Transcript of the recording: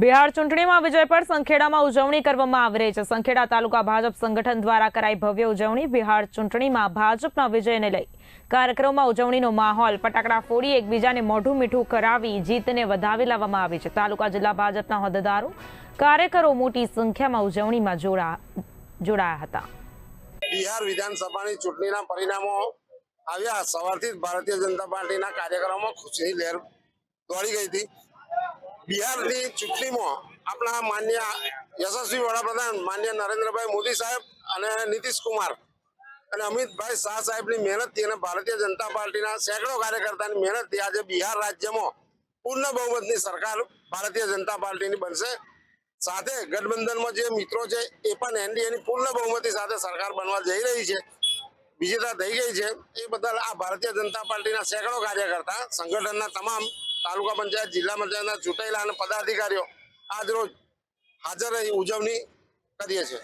બિહાર ચૂંટણીમાં વિજય પર સંખેડામાં ઉજવણી કરવામાં આવી છે. સંખેડા તાલુકા ભાજપ સંગઠન દ્વારા કરાઈ ભવ્ય ઉજવણી બિહાર ચૂંટણીમાં ભાજપના વિજયને લઈ. કાર્યક્રમમાં ઉજવણીનો માહોલ, ફટાકડા ફોડી, એકબીજાને મોઢું મીઠું કરાવી, જીતને વધાવી લાવવામાં આવી છે. તાલુકા જિલ્લા ભાજપના હોદ્દેદારો, કાર્યકરો મોટી સંખ્યામાં ઉજવણીમાં જોડા, જોડાયા હતા. બિહાર વિધાનસભાની ચૂંટણીના પરિણામો આવ્યા. સવારથી ભારતીય જનતા પાર્ટીના કાર્યકરોમાં ખુશીની લહેર દોડી ગઈ હતી. બિહારની ચૂંટણીમાં આપણા માન્ય યશસ્વી વડાપ્રધાન, માન્ય નરેન્દ્રભાઈ મોદી સાહેબ અને નીતિશ કુમાર અને અમિતભાઈ શાહ સાહેબની મહેનતથી અને ભારતીય જનતા પાર્ટીના સેંકડો કાર્યકર્તાની મહેનતથી આજે બિહાર રાજ્યમાં પૂર્ણ બહુમતની સરકાર ભારતીય જનતા પાર્ટીની બનશે. સાથે ગઠબંધનમાં જે મિત્રો છે, એ પણ એનડીએની પૂર્ણ બહુમતી સાથે સરકાર બનવા જઈ રહી છે. વિજેતા થઈ ગઈ છે. એ બદલ આ ભારતીય જનતા પાર્ટીના સેંકડો કાર્યકર્તા, સંગઠનના તમામ તાલુકા પંચાયત જિલ્લા પંચાયતના ચૂંટાયેલા અને પદાધિકારીઓ આજરોજ હાજર રહી ઉજવણી કરીએ છીએ.